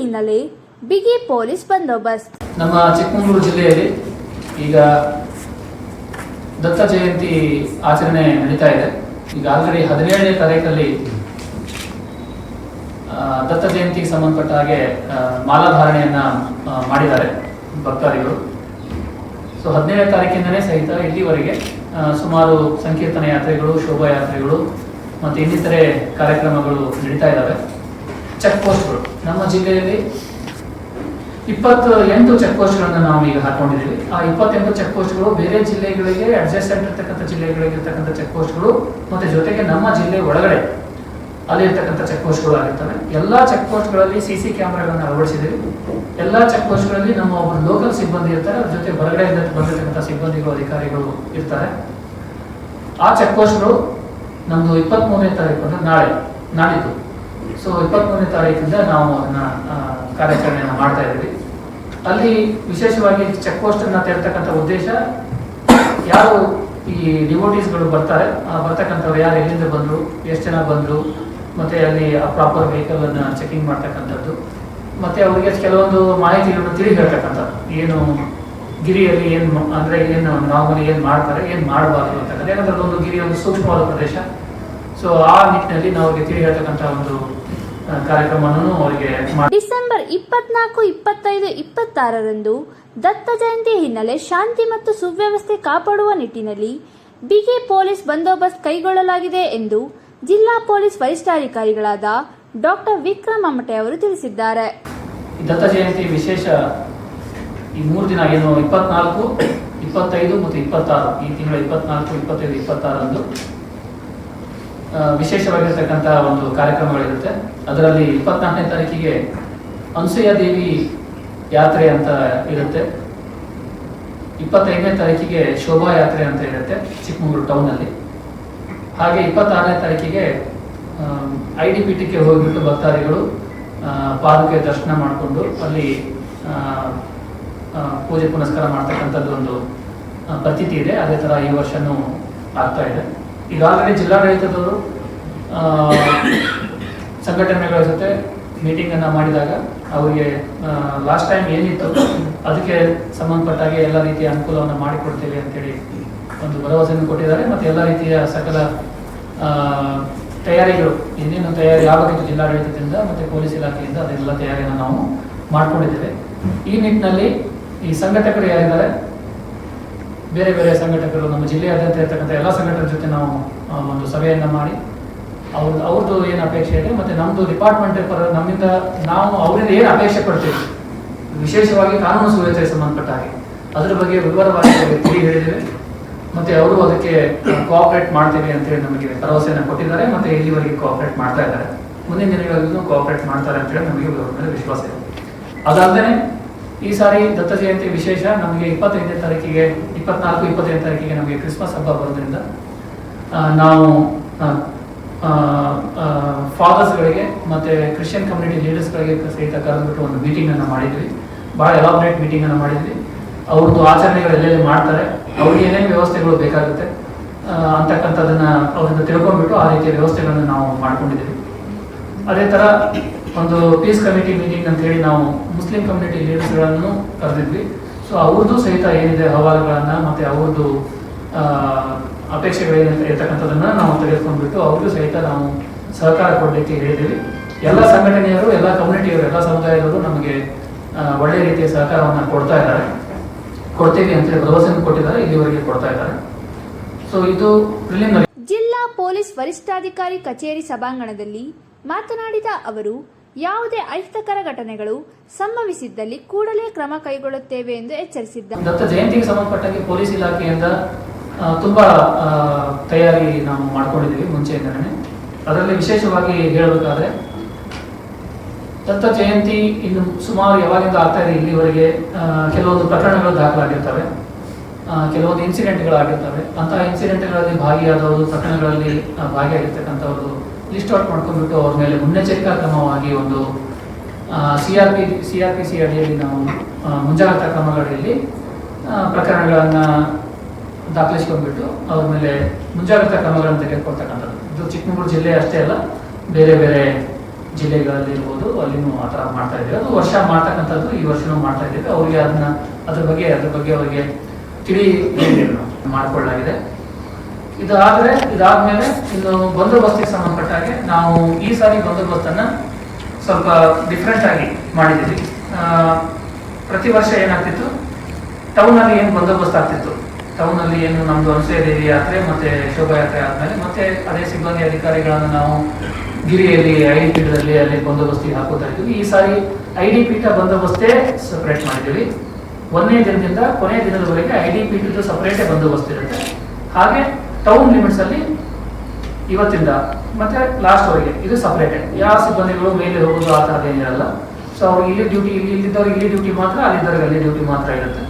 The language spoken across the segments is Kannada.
ಹಿನ್ನೆಲೆ ಬಿಗಿ ಪೊಲೀಸ್ ಬಂದೋಬಸ್ತ್. ನಮ್ಮ ಚಿಕ್ಕಮಗಳೂರು ಜಿಲ್ಲೆಯಲ್ಲಿ ಈಗ ದತ್ತ ಜಯಂತಿ ಆಚರಣೆ ನಡೀತಾ ಇದೆ. ಈಗ ಆಲ್ರೆಡಿ ಹದಿನೇಳನೇ ತಾರೀಕಲ್ಲಿ ದತ್ತ ಜಯಂತಿಗೆ ಸಂಬಂಧಪಟ್ಟ ಹಾಗೆ ಮಾಲಾಧಾರಣೆಯನ್ನ ಮಾಡಿದ್ದಾರೆ ಭಕ್ತಾದಿಗಳು. ಸೊ ಹದಿನೇಳನೇ ತಾರೀಕಿಂದನೇ ಸಹಿತ ಇಲ್ಲಿವರೆಗೆ ಸುಮಾರು ಸಂಕೀರ್ತನ ಯಾತ್ರೆಗಳು, ಶೋಭಾಯಾತ್ರೆಗಳು ಮತ್ತು ಇನ್ನಿತರೆ ಕಾರ್ಯಕ್ರಮಗಳು ನಡೀತಾ ಇದ್ದಾವೆ ಚೆಕ್ ಪೋಸ್ಟ್ಗಳು ನಮ್ಮ ಜಿಲ್ಲೆಯಲ್ಲಿ ಇಪ್ಪತ್ತು ಎಂಟು ಚೆಕ್ ಪೋಸ್ಟ್ಗಳನ್ನು ನಾವು ಈಗ ಹಾಕೊಂಡಿದ್ದೀವಿ. ಆ ಇಪ್ಪತ್ತೆಂಟು ಚೆಕ್ ಪೋಸ್ಟ್ಗಳು ಬೇರೆ ಜಿಲ್ಲೆಗಳಿಗೆ ಅಡ್ಜಸ್ಟೆಂಟ್ ಇರ್ತಕ್ಕಂಥ ಜಿಲ್ಲೆಗಳಿಗೆ ಇರ್ತಕ್ಕಂಥ ಚೆಕ್ ಪೋಸ್ಟ್ಗಳು ಮತ್ತೆ ಜೊತೆಗೆ ನಮ್ಮ ಜಿಲ್ಲೆ ಒಳಗಡೆ ಅಲ್ಲಿ ಇರ್ತಕ್ಕಂಥ ಚೆಕ್ ಪೋಸ್ಟ್ಗಳು ಆಗಿರ್ತವೆ. ಎಲ್ಲಾ ಚೆಕ್ ಪೋಸ್ಟ್ಗಳಲ್ಲಿ ಸಿ ಸಿ ಕ್ಯಾಮ್ರಾಗಳನ್ನು ಅಳವಡಿಸಿದ್ದೀವಿ. ಎಲ್ಲ ಚೆಕ್ ಪೋಸ್ಟ್ಗಳಲ್ಲಿ ನಮ್ಮ ಒಬ್ಬರು ಲೋಕಲ್ ಸಿಬ್ಬಂದಿ ಇರ್ತಾರೆ. ಅದ್ರ ಜೊತೆ ಹೊರಗಡೆಯಿಂದ ಬಂದಿರತಕ್ಕಂಥ ಸಿಬ್ಬಂದಿಗಳು, ಅಧಿಕಾರಿಗಳು ಇರ್ತಾರೆ. ಆ ಚೆಕ್ ಪೋಸ್ಟ್ಗಳು ನಮ್ದು ಇಪ್ಪತ್ತ್ ಮೂರನೇ ತಾರೀಕು, ಅಂದರೆ ನಾಳೆ, ನಾಡಿದ್ದು. ಸೊ ಇಪ್ಪತ್ತ್ಮೂರನೇ ತಾರೀಕಿಂದ ನಾವು ಅದನ್ನ ಕಾರ್ಯಾಚರಣೆಯನ್ನು ಮಾಡ್ತಾ ಇದ್ದೀವಿ. ಅಲ್ಲಿ ವಿಶೇಷವಾಗಿ ಚೆಕ್ ಪೋಸ್ಟ್ ಅನ್ನ ತೆರತಕ್ಕಂಥ ಉದ್ದೇಶ, ಯಾರು ಈ ಡಿವೋಟೀಸ್ಗಳು ಬರ್ತಾರೆ, ಆ ಬರ್ತಕ್ಕಂಥವ್ರು ಯಾರು, ಎಲ್ಲಿಂದ ಬಂದ್ರು, ಎಷ್ಟು ಜನ ಬಂದ್ರು, ಮತ್ತೆ ಅಲ್ಲಿ ಆ ಪ್ರಾಪರ್ ವೆಹಿಕಲ್ ಅನ್ನ ಚೆಕಿಂಗ್ ಮಾಡ್ತಕ್ಕಂಥದ್ದು, ಮತ್ತೆ ಅವರಿಗೆ ಕೆಲವೊಂದು ಮಾಹಿತಿಗಳನ್ನು ತಿಳಿ ಹೇಳ್ತಕ್ಕಂಥದ್ದು ಏನು ಗಿರಿಯಲ್ಲಿ ಏನು ಅಂದರೆ ಏನು ನಾರ್ಮಲಿ ಏನು ಮಾಡ್ತಾರೆ, ಏನು ಮಾಡಬಾರ್ದು ಅಂತಕ್ಕಂಥ ಏನಂದ್ರೆ ಅದೊಂದು ಗಿರಿ ಒಂದು ಸೂಕ್ಷ್ಮವಾದ ಪ್ರದೇಶ. ಸೊ ಆ ನಿಟ್ಟಿನಲ್ಲಿ ನಾವು ಅವರಿಗೆ ತಿಳಿ ಹೇಳ್ತಕ್ಕಂಥ ಒಂದು ಕಾರ್ಯಕ್ರಮವನ್ನು ಅವರಿಗೆ ಡಿಸೆಂಬರ್ ಇಪ್ಪತ್ನಾಲ್ಕು ಇಪ್ಪತ್ತೈದು ಇಪ್ಪತ್ತಾರರಂದು ದತ್ತ ಜಯಂತಿ ಹಿನ್ನೆಲೆ ಶಾಂತಿ ಮತ್ತು ಸುವ್ಯವಸ್ಥೆ ಕಾಪಾಡುವ ನಿಟ್ಟಿನಲ್ಲಿ ಬಿಗಿ ಪೊಲೀಸ್ ಬಂದೋಬಸ್ತ್ ಕೈಗೊಳ್ಳಲಾಗಿದೆ ಎಂದು ಜಿಲ್ಲಾ ಪೊಲೀಸ್ ವರಿಷ್ಠಾಧಿಕಾರಿಗಳಾದ ಡಾಕ್ಟರ್ ವಿಕ್ರಮ್ ಅಮಟೆ ಅವರು ತಿಳಿಸಿದ್ದಾರೆ. ದತ್ತ ಜಯಂತಿ ವಿಶೇಷ ಈ ಮೂರು ದಿನ ಏನು ಇಪ್ಪತ್ನಾಲ್ಕು ಇಪ್ಪತ್ತೈದು ಮತ್ತು ಇಪ್ಪತ್ತಾರು ಈ ತಿಂಗಳ ಇಪ್ಪತ್ನಾಲ್ಕು ಇಪ್ಪತ್ತೈದು ಇಪ್ಪತ್ತಾರಂದು ಆ, ವಿಶೇಷವಾಗಿರ್ತಕ್ಕಂಥ ಒಂದು ಕಾರ್ಯಕ್ರಮಗಳಿರುತ್ತೆ. ಅದರಲ್ಲಿ ಇಪ್ಪತ್ನಾಲ್ಕನೇ ತಾರೀಕಿಗೆ ಅನಸೂಯ ದೇವಿ ಯಾತ್ರೆ ಅಂತ ಇರುತ್ತೆ. ಇಪ್ಪತ್ತೈದನೇ ತಾರೀಕಿಗೆ ಶೋಭಾ ಯಾತ್ರೆ ಅಂತ ಇರುತ್ತೆ ಚಿಕ್ಕಮಗಳೂರು ಟೌನಲ್ಲಿ ಹಾಗೆ ಇಪ್ಪತ್ತಾರನೇ ತಾರೀಕಿಗೆ ಐ ಡಿ ಪಿ ಹೋಗಿಬಿಟ್ಟು ಭಕ್ತಾದಿಗಳು ಪಾದುಕೆ ದರ್ಶನ ಮಾಡಿಕೊಂಡು ಅಲ್ಲಿ ಪೂಜೆ ಪುನಸ್ಕಾರ ಮಾಡ್ತಕ್ಕಂಥದ್ದು ಒಂದು ಪ್ರತೀತಿ ಇದೆ. ಅದೇ ಥರ ಈ ವರ್ಷನೂ ಆಗ್ತಾ ಇದೆ. ಈಗಾಗಲೇ ಜಿಲ್ಲಾಡಳಿತದವರು ಸಂಘಟನೆಗಳ ಜೊತೆ ಮೀಟಿಂಗನ್ನು ಮಾಡಿದಾಗ ಅವರಿಗೆ ಲಾಸ್ಟ್ ಟೈಮ್ ಏನಿತ್ತು, ಅದಕ್ಕೆ ಸಂಬಂಧಪಟ್ಟಾಗೆ ಎಲ್ಲ ರೀತಿಯ ಅನುಕೂಲವನ್ನು ಮಾಡಿಕೊಡ್ತೇವೆ ಅಂತೇಳಿ ಒಂದು ಭರವಸೆಯನ್ನು ಕೊಟ್ಟಿದ್ದಾರೆ. ಮತ್ತು ಎಲ್ಲ ರೀತಿಯ ಸಕಲ ತಯಾರಿಗಳು ಇನ್ನೇನು ತಯಾರಿ ಆಗಬೇಕಿತ್ತು ಜಿಲ್ಲಾಡಳಿತದಿಂದ ಮತ್ತು ಪೊಲೀಸ್ ಇಲಾಖೆಯಿಂದ ಅದೆಲ್ಲ ತಯಾರಿಯನ್ನು ನಾವು ಮಾಡಿಕೊಂಡಿದ್ದೇವೆ. ಈ ನಿಟ್ಟಿನಲ್ಲಿ ಈ ಸಂಘಟಕರು ಯಾರಿದ್ದಾರೆ ಬೇರೆ ಬೇರೆ ಸಂಘಟಕರು, ನಮ್ಮ ಜಿಲ್ಲೆಯಾದ್ಯಂತ ಇರ್ತಕ್ಕಂಥ ಎಲ್ಲ ಸಂಘಟಕರ ಜೊತೆ ನಾವು ಒಂದು ಸಭೆಯನ್ನು ಮಾಡಿ ಅವ್ರದ್ದು ಅವ್ರದ್ದು ಏನು ಅಪೇಕ್ಷೆ ಇದೆ ಮತ್ತೆ ನಮ್ಮದು ಡಿಪಾರ್ಟ್ಮೆಂಟ್ ಪರ ನಮ್ಮಿಂದ ನಾವು ಅವರಿಂದ ಏನು ಅಪೇಕ್ಷೆ ಪಡ್ತೀವಿ? ವಿಶೇಷವಾಗಿ ಕಾನೂನು ಸುವ್ಯವಸ್ಥೆಗೆ ಸಂಬಂಧಪಟ್ಟ ಹಾಗೆ. ಅದ್ರ ಬಗ್ಗೆ ವಿವರವಾಗಿ ತಿಳಿ ಹೇಳಿದ್ದೇವೆ. ಮತ್ತೆ ಅವರು ಅದಕ್ಕೆ ಕೋಆಪರೇಟ್ ಮಾಡ್ತೀವಿ ಅಂತೇಳಿ ನಮಗೆ ಭರವಸೆಯನ್ನು ಕೊಟ್ಟಿದ್ದಾರೆ. ಮತ್ತೆ ಇಲ್ಲಿವರೆಗೆ ಕೋಆಪರೇಟ್ ಮಾಡ್ತಾ ಇದ್ದಾರೆ. ಮುಂದಿನ ದಿನಗಳಲ್ಲೂ ಕೋಆಪರೇಟ್ ಮಾಡ್ತಾರೆ ಅಂತೇಳಿ ನಮಗೆ ವಿಶ್ವಾಸ ಇದೆ. ಅದಾದ್ರೆ ಈ ಸಾರಿ ದತ್ತ ಜಯಂತಿ ವಿಶೇಷ ನಮಗೆ ಇಪ್ಪತ್ತೈದನೇ ತಾರೀಕಿಗೆ, ಇಪ್ಪತ್ನಾಲ್ಕು, ಇಪ್ಪತ್ತೈದನೇ ತಾರೀಕಿಗೆ ನಮಗೆ ಕ್ರಿಸ್ಮಸ್ ಹಬ್ಬ ಬರೋದ್ರಿಂದ ನಾವು ಫಾದರ್ಸ್ಗಳಿಗೆ ಮತ್ತು ಕ್ರಿಶ್ಚಿಯನ್ ಕಮ್ಯುನಿಟಿ ಲೀಡರ್ಸ್ಗಳಿಗೆ ಸಹಿತ ಕರೆದುಬಿಟ್ಟು ಒಂದು ಮೀಟಿಂಗನ್ನು ಮಾಡಿದ್ವಿ. ಭಾಳ ಎಲಾಬ್ರೇಟ್ ಮೀಟಿಂಗನ್ನು ಮಾಡಿದ್ವಿ. ಅವ್ರದ್ದು ಆಚರಣೆಗಳು ಎಲ್ಲೆಲ್ಲಿ ಮಾಡ್ತಾರೆ, ಅವ್ರಿಗೆ ಏನೇನು ವ್ಯವಸ್ಥೆಗಳು ಬೇಕಾಗುತ್ತೆ ಅಂತಕ್ಕಂಥದ್ದನ್ನು ಅವರಿಂದ ತಿಳ್ಕೊಂಡ್ಬಿಟ್ಟು ಆ ರೀತಿಯ ವ್ಯವಸ್ಥೆಗಳನ್ನು ನಾವು ಮಾಡಿಕೊಂಡಿದ್ದೀವಿ. ಅದೇ ತರ ಒಂದು ಪೀಸ್ ಕಮಿಟಿ ಮೀಟಿಂಗ್ ಅಂತ ಹೇಳಿ ನಾವು ಮುಸ್ಲಿಂ ಕಮ್ಯುನಿಟಿ ಲೀಡರ್ಸ್ಗಳನ್ನು ಕರೆದಿದ್ವಿ. ಸೊ ಅವ್ರದ್ದು ಸಹಿತ ಏನಿದೆ ಅಹವಾಲುಗಳನ್ನ ಮತ್ತೆ ಅವ್ರದ್ದು ಆ, ಅಪೇಕ್ಷೆಗಳೇನು ಇರ್ತಕ್ಕಂಥದ್ದನ್ನ ನಾವು ತೆಗೆದುಕೊಂಡ್ಬಿಟ್ಟು ಅವ್ರಿಗೂ ಸಹಿತ ನಾವು ಸಹಕಾರ ಕೊಡಲಿಕ್ಕೆ ಹೇಳಿದ್ದೀವಿ. ಎಲ್ಲ ಸಂಘಟನೆಯವರು ಎಲ್ಲ ಕಮ್ಯುನಿಟಿಯವರು ಎಲ್ಲ ಸಮುದಾಯದವರು ನಮಗೆ ಒಳ್ಳೆ ರೀತಿಯ ಸಹಕಾರವನ್ನು ಕೊಡ್ತಾ ಇದ್ದಾರೆ. ಕೊಡ್ತೀವಿ ಅಂತೇಳಿ ಭರವಸೆಯನ್ನು ಕೊಟ್ಟಿದ್ದಾರೆ ಇಲ್ಲಿವರೆಗೆ ಕೊಡ್ತಾ ಇದ್ದಾರೆ. ಸೊ ಇದು ಜಿಲ್ಲಾ ಪೊಲೀಸ್ ವರಿಷ್ಠಾಧಿಕಾರಿ ಕಚೇರಿ ಸಭಾಂಗಣದಲ್ಲಿ ಮಾತನಾಡಿದ ಅವರು ಯಾವುದೇ ಅಹಿತಕರ ಘಟನೆಗಳು ಸಂಭವಿಸಿದ್ದಲ್ಲಿ ಕೂಡಲೇ ಕ್ರಮ ಕೈಗೊಳ್ಳುತ್ತೇವೆ ಎಂದು ಎಚ್ಚರಿಸಿದ್ದಾರೆ ದತ್ತ ಜಯಂತಿಗೆ ಸಂಬಂಧಪಟ್ಟಂತೆ ಪೊಲೀಸ್ ಇಲಾಖೆಯಿಂದ ತುಂಬಾ ತಯಾರಿ ನಾವು ಮಾಡ್ಕೊಂಡಿದ್ದೀವಿ ಮುಂಚೆಯಿಂದನೇ ಅದರಲ್ಲಿ ವಿಶೇಷವಾಗಿ ಹೇಳಬೇಕಾದ್ರೆ, ದತ್ತ ಜಯಂತಿ ಇನ್ನು ಸುಮಾರು ಯಾವಾಗಿಂದ ಆಗ್ತಾ ಇದೆ, ಇಲ್ಲಿವರೆಗೆ ಕೆಲವೊಂದು ಪ್ರಕರಣಗಳು ದಾಖಲಾಗಿರ್ತವೆ. ಕೆಲವೊಂದು ಇನ್ಸಿಡೆಂಟ್ಗಳಾಗಿರ್ತವೆ ಅಂತಹ ಇನ್ಸಿಡೆಂಟ್ಗಳಲ್ಲಿ ಭಾಗಿಯಾದವರು, ಪ್ರಕರಣಗಳಲ್ಲಿ ಭಾಗಿಯಾಗಿರ್ತಕ್ಕಂಥವ್ರು ಲಿಸ್ಟ್ ಔಟ್ ಮಾಡ್ಕೊಂಡ್ಬಿಟ್ಟು ಅವ್ರ ಮೇಲೆ ಮುನ್ನೆಚ್ಚರಿಕಾ ಕ್ರಮವಾಗಿ ಒಂದು C R P C R P C ಅಡಿಯಲ್ಲಿ ನಾವು ಮುಂಜಾಗ್ರತಾ ಕ್ರಮಗಳಲ್ಲಿ ಪ್ರಕರಣಗಳನ್ನು ದಾಖಲಿಸ್ಕೊಂಡ್ಬಿಟ್ಟು ಅವ್ರ ಮೇಲೆ ಮುಂಜಾಗ್ರತಾ ಕ್ರಮಗಳನ್ನು ತೆಗೆದುಕೊಳ್ತಕ್ಕಂಥದ್ದು. ಇದು ಚಿಕ್ಕಮಗಳೂರು ಜಿಲ್ಲೆ ಅಷ್ಟೇ ಅಲ್ಲ ಬೇರೆ ಬೇರೆ ಜಿಲ್ಲೆಗಳಲ್ಲಿ ಇರ್ಬೋದು ಅಲ್ಲಿನೂ ಆ ಥರ ಮಾಡ್ತಾ ಇದ್ದೀವಿ. ಅದು ವರ್ಷ ಮಾಡ್ತಕ್ಕಂಥದ್ದು ಈ ವರ್ಷನೂ ಮಾಡ್ತಾ ಇದ್ದೀವಿ. ಅವರಿಗೆ ಅದನ್ನ ಅದ್ರ ಬಗ್ಗೆ ಅದ್ರ ಬಗ್ಗೆ ಅವರಿಗೆ ತಿಳಿ ಹೇಳಿಯನ್ನು ಇದಾದ್ರೆ, ಇದಾದ್ಮೇಲೆ ಇನ್ನು ಬಂದೋಬಸ್ತಿಗೆ ಸಂಬಂಧಪಟ್ಟಾಗೆ ನಾವು ಈ ಸಾರಿ ಬಂದೋಬಸ್ತನ್ನ ಸ್ವಲ್ಪ ಡಿಫ್ರೆಂಟ್ ಆಗಿ ಮಾಡಿದ್ದೀವಿ. ಪ್ರತಿ ವರ್ಷ ಏನಾಗ್ತಿತ್ತು? ಟೌನ್ ಅಲ್ಲಿ ಏನು ಬಂದೋಬಸ್ತ್ ಆಗ್ತಿತ್ತು. ಅಲ್ಲಿ ಏನು ನಮ್ದು ದೇವಿ ಯಾತ್ರೆ ಮತ್ತೆ ಶೋಭಾಯಾತ್ರೆ ಆದ್ಮೇಲೆ ಮತ್ತೆ ಅದೇ ಸಿಬ್ಬಂದಿ ಅಧಿಕಾರಿಗಳನ್ನು ನಾವು ಗಿರಿಯಲ್ಲಿ, ಐ ಡಿ ಪೀಠದಲ್ಲಿ ಅಲ್ಲಿ ಬಂದೋಬಸ್ತಿಗೆ ಹಾಕೋತಾ ಇದ್ವಿ. ಈ ಸಾರಿ ಐ ಡಿ ಪೀಠ ಬಂದೋಬಸ್ತೇ ಸಪ್ರೇಟ್ ಮಾಡಿದ್ದೀವಿ. ಒಂದನೇ ದಿನದಿಂದ ಕೊನೆಯ ದಿನದವರೆಗೆ ಐ ಡಿ ಪೀಠದ್ದು ಸಪ್ರೇಟೇ ಬಂದೋಬಸ್ತ್ ಇರುತ್ತೆ. ಹಾಗೆ ಟೌನ್ ಲಿಮಿಟ್ಸ್ ಅಲ್ಲಿ ಇವತ್ತಿಂದ, ಮತ್ತೆ ಲಾಸ್ಟ್ ವರೆಗೆ ಇದು ಸಪರೇಟೆಡ್ ಯಾವ ಸಿಬ್ಬಂದಿಗಳು ಮೇಲೆ ಹೋಗೋದು ಆ ಥರದ್ದು ಏನಿರಲ್ಲ. ಸೊ ಅವ್ರಿಗೆ ಇಲ್ಲಿ ಡ್ಯೂಟಿ ಇಲ್ಲಿ ಇಲ್ಲಿದ್ದವ್ರಿಗೆ ಇಲ್ಲಿ ಡ್ಯೂಟಿ ಮಾತ್ರ, ಅಲ್ಲಿದ್ದವ್ರಿಗೆ ಅಲ್ಲಿ ಡ್ಯೂಟಿ ಮಾತ್ರ ಇರುತ್ತೆ.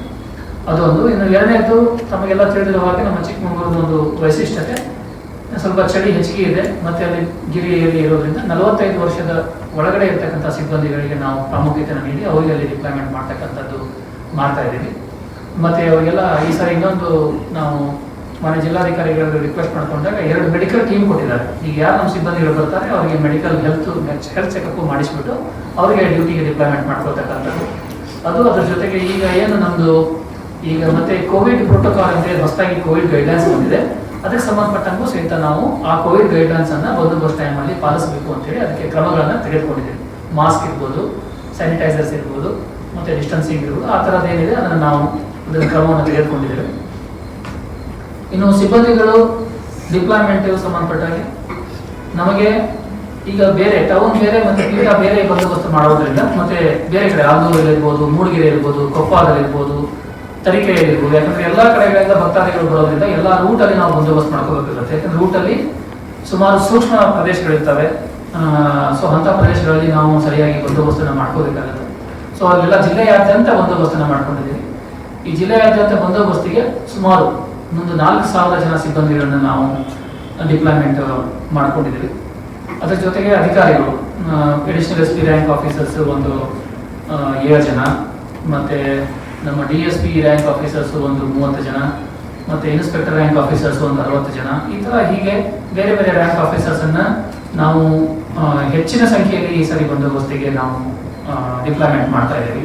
ಅದೊಂದು. ಇನ್ನು ಎರಡನೇದು, ತಮಗೆಲ್ಲ ತಿಳಿದಿರುವ ಹಾಗೆ ನಮ್ಮ ಚಿಕ್ಕಮಗಳೂರಿನ ಒಂದು ವೈಶಿಷ್ಟ್ಯತೆ. ಸ್ವಲ್ಪ ಚಳಿ ಹೆಚ್ಚಿಗೆ ಇದೆ. ಮತ್ತೆ ಅಲ್ಲಿ ಗಿರಿಯಲ್ಲಿ ಇರೋದ್ರಿಂದ ನಲವತ್ತೈದು ವರ್ಷದ ಒಳಗಡೆ ಇರತಕ್ಕಂಥ ಸಿಬ್ಬಂದಿಗಳಿಗೆ ನಾವು ಪ್ರಾಮುಖ್ಯತೆಯನ್ನು ನೀಡಿ ಅವರಿಗೆ ಅಲ್ಲಿ ಡಿಪ್ಲಾಯ್ಮೆಂಟ್ ಮಾಡ್ತಕ್ಕಂಥದ್ದು ಮಾಡ್ತಾ ಇದ್ದೀವಿ. ಮತ್ತೆ ಅವರಿಗೆಲ್ಲ ಈ ಸಾರಿ ಇನ್ನೊಂದು ನಾವು ಮನೆ ಜಿಲ್ಲಾಧಿಕಾರಿಗಳಿಗೆ ರಿಕ್ವೆಸ್ಟ್ ಮಾಡ್ಕೊಂಡಾಗ ಎರಡು ಮೆಡಿಕಲ್ ಟೀಮ್ ಕೊಟ್ಟಿದ್ದಾರೆ. ಈಗ ಯಾರು ನಮ್ಮ ಸಿಬ್ಬಂದಿಗಳು ಬರ್ತಾರೆ, ಅವರಿಗೆ ಮೆಡಿಕಲ್ ಹೆಲ್ತ್ ಹೆಲ್ತ್ ಚೆಕಪ್ ಮಾಡಿಸ್ಬಿಟ್ಟು ಅವರಿಗೆ ಡ್ಯೂಟಿಗೆ ಡಿಪ್ಲಾಯ್ಮೆಂಟ್ ಮಾಡ್ಕೊಳ್ತಕ್ಕಂಥದ್ದು. ಅದು ಅದ್ರ ಜೊತೆಗೆ ಈಗ ಏನು ನಮ್ಮದು ಈಗ ಮತ್ತೆ ಕೋವಿಡ್ ಪ್ರೋಟೋಕಾಲ್ ಅಂದರೆ ಹೊಸದಾಗಿ ಕೋವಿಡ್ ಗೈಡ್ಲೈನ್ಸ್ ಬಂದಿದೆ. ಅದಕ್ಕೆ ಸಂಬಂಧಪಟ್ಟಂಗೂ ಸಹಿತ ನಾವು ಆ ಕೋವಿಡ್ ಗೈಡ್ಲೈನ್ಸ್ ಅನ್ನ ಬಂದೋಬಸ್ತ್ ಟೈಮಲ್ಲಿ ಪಾಲಿಸಬೇಕು ಅಂತೇಳಿ ಅದಕ್ಕೆ ಕ್ರಮಗಳನ್ನು ತೆಗೆದುಕೊಂಡಿದ್ದೀವಿ. ಮಾಸ್ಕ್ ಇರ್ಬೋದು ಸ್ಯಾನಿಟೈಸರ್ಸ್ ಇರ್ಬೋದು, ಮತ್ತೆ ಡಿಸ್ಟೆನ್ಸಿಂಗ್ ಇರ್ಬೋದು, ಆ ಥರದ್ದು ಏನಿದೆ ಅದನ್ನು ನಾವು ಅದರ ಕ್ರಮವನ್ನು ತೆಗೆದುಕೊಂಡಿದ್ದೇವೆ. ಇನ್ನು ಸಿಬ್ಬಂದಿಗಳು ಡಿಪ್ಲಾಯ್ಮೆಂಟ್ ಸಂಬಂಧಪಟ್ಟಾಗೆ ನಮಗೆ ಈಗ ಬೇರೆ ಟೌನ್ ಬೇರೆ ಮತ್ತೆ ಪೀಠ ಬೇರೆ ಬಂದೋಬಸ್ತ್ ಮಾಡೋದ್ರಿಂದ ಮತ್ತೆ ಬೇರೆ ಕಡೆ ಆಲೂರಲ್ಲಿ ಇರ್ಬೋದು, ಮೂಡಿಗೆರೆ ಇರ್ಬೋದು, ಕೊಪ್ಪದಲ್ಲಿ ಇರ್ಬೋದು, ತರೀಕೆರೆಯಲ್ಲಿ ಇರ್ಬೋದು. ಯಾಕಂದ್ರೆ ಎಲ್ಲ ಕಡೆಗಳಿಂದ ಭಕ್ತಾದಿಗಳು ಬರೋದ್ರಿಂದ ಎಲ್ಲ ರೂಟಲ್ಲಿ ನಾವು ಬಂದೋಬಸ್ತ್ ಮಾಡ್ಕೋಬೇಕಾಗುತ್ತೆ. ಯಾಕಂದ್ರೆ ರೂಟಲ್ಲಿ ಸುಮಾರು ಸೂಕ್ಷ್ಮ ಪ್ರದೇಶಗಳಿರ್ತವೆ. ಸೊ ಅಂತ ಪ್ರದೇಶಗಳಲ್ಲಿ ನಾವು ಸರಿಯಾಗಿ ಬಂದೋಬಸ್ತನ್ನ ಮಾಡ್ಕೋಬೇಕಾಗುತ್ತೆ. ಸೊ ಅಲ್ಲೆಲ್ಲ ಜಿಲ್ಲೆಯಾದ್ಯಂತ ಬಂದೋಬಸ್ತನ್ನ ಮಾಡ್ಕೊಂಡಿದ್ದೀವಿ. ಈ ಜಿಲ್ಲೆಯಾದ್ಯಂತ ಬಂದೋಬಸ್ತಿಗೆ ಸುಮಾರು ಒಂದು ನಾಲ್ಕು ಸಾವಿರ ಜನ ಸಿಬ್ಬಂದಿಗಳನ್ನು ನಾವು ಡಿಪ್ಲಾಯ್ಮೆಂಟ್ ಮಾಡಿಕೊಂಡಿದ್ದೀವಿ. ಅದರ ಜೊತೆಗೆ ಅಧಿಕಾರಿಗಳು additional S P rank officers ಒಂದು ಏಳು ಜನ, ಮತ್ತೆ ನಮ್ಮ D S P rank officers ಒಂದು ಮೂವತ್ತು ಜನ, ಮತ್ತೆ ಇನ್ಸ್ಪೆಕ್ಟರ್ ರ್ಯಾಂಕ್ ಆಫೀಸರ್ಸ್ ಒಂದು ಅರವತ್ತು ಜನ. ಈ ಥರ ಹೀಗೆ ಬೇರೆ ಬೇರೆ ರ್ಯಾಂಕ್ ಆಫೀಸರ್ಸನ್ನು ನಾವು ಹೆಚ್ಚಿನ ಸಂಖ್ಯೆಯಲ್ಲಿ ಈ ಸರಿ ಬಂದೋಬಸ್ತಿಗೆ ನಾವು ಡಿಪ್ಲಾಯ್ಮೆಂಟ್ ಮಾಡ್ತಾ ಇದ್ದೀವಿ.